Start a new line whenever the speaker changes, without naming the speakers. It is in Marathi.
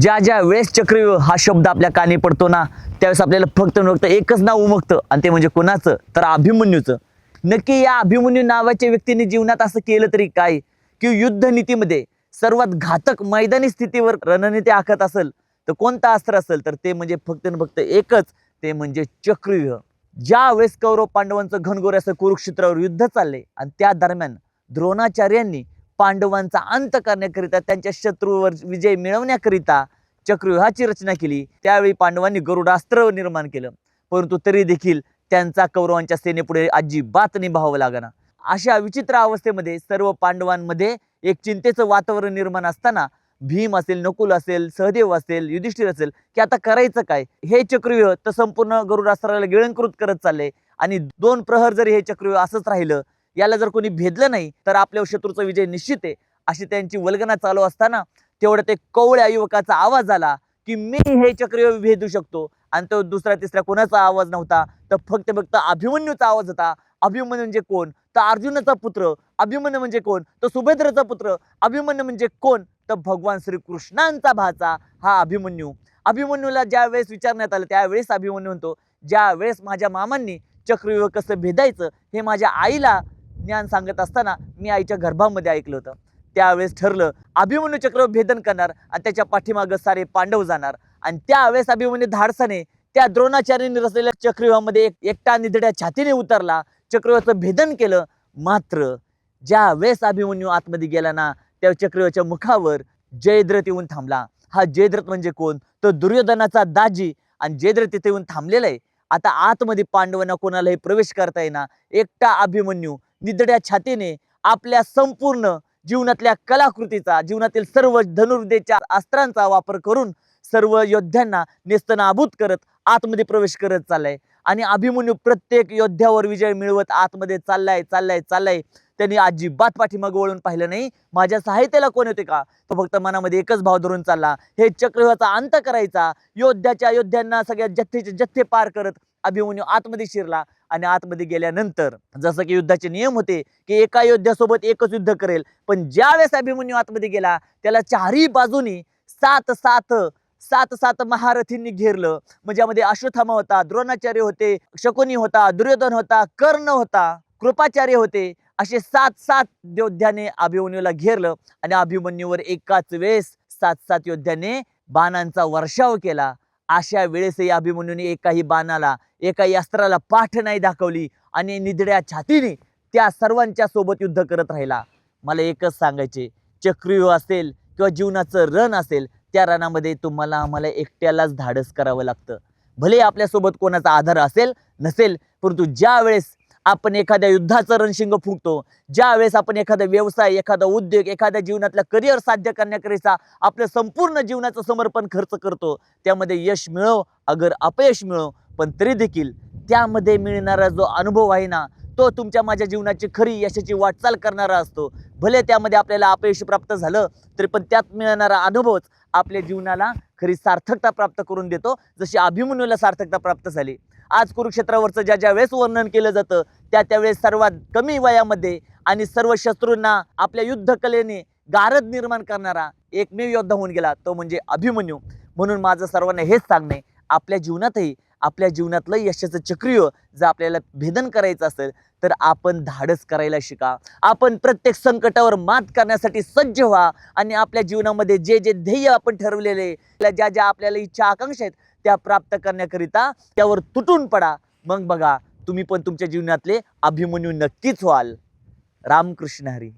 ज्या ज्या वेळेस चक्रव्यूह हा शब्द आपल्या कानी पडतो ना त्यावेळेस आपल्याला फक्त फक्त एकच नाव उमगतं आणि ते म्हणजे कोणाचं? तर अभिमन्यूचं. नक्की या अभिमन्यू नावाच्या व्यक्तीने जीवनात असं केलं तरी काय? की युद्ध नीतीमध्ये सर्वात घातक मैदानी स्थितीवर रणनीती आखत असेल तर कोणतं अस्त्र असेल? तर ते म्हणजे फक्त फक्त एकच ते म्हणजे चक्रव्यूह. ज्या वेळेस कौरव पांडवांचं घनघोर असं कुरुक्षेत्रावर युद्ध चालले आणि त्या दरम्यान द्रोणाचार्यांनी पांडवांचा अंत करण्याकरिता त्यांच्या शत्रूवर विजय मिळवण्याकरिता चक्रव्यूहाची रचना केली. त्यावेळी पांडवांनी गरुडास्त्र निर्माण केलं. परंतु तरी देखील त्यांचा कौरवांच्या सेनेपुढे अजिबात निभावं लागना. अशा विचित्र अवस्थेमध्ये सर्व पांडवांमध्ये एक चिंतेचं वातावरण निर्माण असताना भीम असेल नकुल असेल सहदेव असेल युधिष्ठिर असेल की आता करायचं काय? हे चक्रव्यूह तर संपूर्ण गरुडास्त्राला गिळंकृत करत चालले. आणि दोन प्रहर जरी हे चक्रव्यूह असंच राहिलं याला जर कोणी भेदलं नाही तर आपल्या शत्रूचा विजय निश्चित आहे. अशी त्यांची वल्गना चालू असताना तेवढं ते कवळ्या युवकाचा आवाज आला की मी हे चक्रीय भेदू शकतो. आणि तो दुसऱ्या तिसऱ्या कोणाचा आवाज नव्हता? तर फक्त फक्त अभिमन्यूचा आवाज होता. अभिमन्यू म्हणजे कोण? तर अर्जुनाचा पुत्र. अभिमन्यू म्हणजे कोण? तर सुभद्रेचा पुत्र. अभिमन्यू म्हणजे कोण? तर भगवान श्रीकृष्णांचा भाचा हा अभिमन्यू. अभिमन्यूला ज्या वेळेस विचारण्यात आलं त्यावेळेस अभिमन्यू म्हणतो ज्या वेळेस माझ्या मामांनी चक्रव्यूह कसं भेदायचं हे माझ्या आईला ज्ञान सांगत असताना मी आईच्या गर्भामध्ये ऐकलं होतं. त्यावेळेस ठरलं अभिमन्यू चक्र भेदन करणार आणि त्याच्या पाठीमागं सारे पांडव जाणार. आणि त्यावेळेस अभिमन्यू धाडसाने त्या द्रोणाचार्यांनी रचलेल्या चक्रव्यूहामध्ये एक एकटा निधड्या छातीने उतरला. चक्रव्यूहाचं भेदन केलं. मात्र ज्या वेळेस अभिमन्यू आतमध्ये गेला ना त्या चक्रव्यूहाच्या मुखावर जयद्रथ येऊन थांबला. हा जयद्रथ म्हणजे कोण? तर दुर्योधनाचा दाजी. आणि जयद्रथ तिथे येऊन थांबलेला आहे. आता आतमध्ये पांडवांना कोणालाही प्रवेश करता येईना. एकटा अभिमन्यू निधड्या छातीने आपल्या संपूर्ण जीवनातल्या कलाकृतीचा जीवनातील सर्व धनुर्विद्येच्या अस्त्रांचा वापर करून सर्व योद्ध्यांना नेस्तनाभूत करत आतमध्ये प्रवेश करत चाललाय. आणि अभिमन्यू प्रत्येक योद्ध्यावर विजय मिळवत आतमध्ये चाललाय चाललाय चाललाय. त्यांनी अजिबात पाठीमाग वळून पाहिलं नाही. माझ्या सहायतेला कोण होते का? तो फक्त मनामध्ये एकच भाव धरून चालला. हे चक्रव्यूहाचा अंत करायचा. योद्ध्याच्या योद्ध्यांना सगळ्या जथ्थेचे जथ्थे पार करत अभिमन्यू आतमध्ये शिरला आणि आतमध्ये गेल्यानंतर जसं की युद्धाचे नियम होते की एका योद्ध्यासोबत एकच युद्ध करेल पण ज्यावेळेस अभिमन्यू आतमध्ये गेला त्याला चारही बाजूनी सात सात सात सात महारथींनी घेरलं. म्हणजे यामध्ये होता द्रोणाचार्य होते शकुनी होता दुर्योधन होता कर्ण होता कृपाचार्य होते असे सात सात योद्ध्याने अभिमन्यूला घेरलं आणि अभिमन्यूवर एकाच वेळेस सात सात योद्ध्याने बाणांचा वर्षाव केला. अशा वेळेसही अभिमन्यूने एकाही बाणाला एकाही अस्त्राला पाठ नाही दाखवली आणि निधड्या छातीने त्या सर्वांच्या सोबत युद्ध करत राहिला. मला एकच सांगायचे चक्रव्यूह असेल किंवा जीवनाचं रण असेल त्या रणामध्ये तुम्हाला आम्हाला एकट्यालाच धाडस करावं लागतं. भले आपल्यासोबत कोणाचा आधार असेल नसेल परंतु ज्या वेळेस आपण एखाद्या युद्धाचं रणशिंग फुंकतो ज्यावेळेस आपण एखादा व्यवसाय एखादा उद्योग एखाद्या जीवनातला करिअर साध्य करण्याकरिता आपलं संपूर्ण जीवनाचं समर्पण खर्च करतो त्यामध्ये यश मिळव अगर अपयश मिळव पण तरी देखील त्यामध्ये मिळणारा जो अनुभव आहे ना तो तुमच्या माझ्या जीवनाची खरी यशाची वाटचाल करणारा असतो. भले त्यामध्ये आपल्याला अपयश प्राप्त झालं तरी पण त्यात मिळणारा अनुभवच आपल्या जीवनाला खरी सार्थकता प्राप्त करून देतो. जशी अभिमन्यूला सार्थकता प्राप्त झाली. आज कुरुक्षेत्रावरचं ज्या ज्या वेळेस वर्णन केलं जातं त्या त्यावेळेस सर्वात कमी वयामध्ये आणि सर्व शत्रूंना आपल्या युद्धकलेने गारद निर्माण करणारा एकमेव योद्धा होऊन गेला तो म्हणजे अभिमन्यू. म्हणून माझं सर्वांना हेच सांगणे आपल्या जीवनातही आपल्या जीवनातलं यशाचं चक्रीय जर आपल्याला भेदन करायचं असेल तर आपण धाडस करायला शिका. आपण प्रत्येक संकटावर मात करण्यासाठी सज्ज व्हा आणि आपल्या जीवनामध्ये जे जे ध्येय आपण ठरवलेले ज्या ज्या आपल्याला इच्छा आकांक्षा आहेत त्या प्राप्त करण्याकरिता त्यावर तुटून पडा. मग बघा तुम्ही पण तुमच्या जीवनातले अभिमन्यू नक्कीच व्हाल. रामकृष्ण हरी.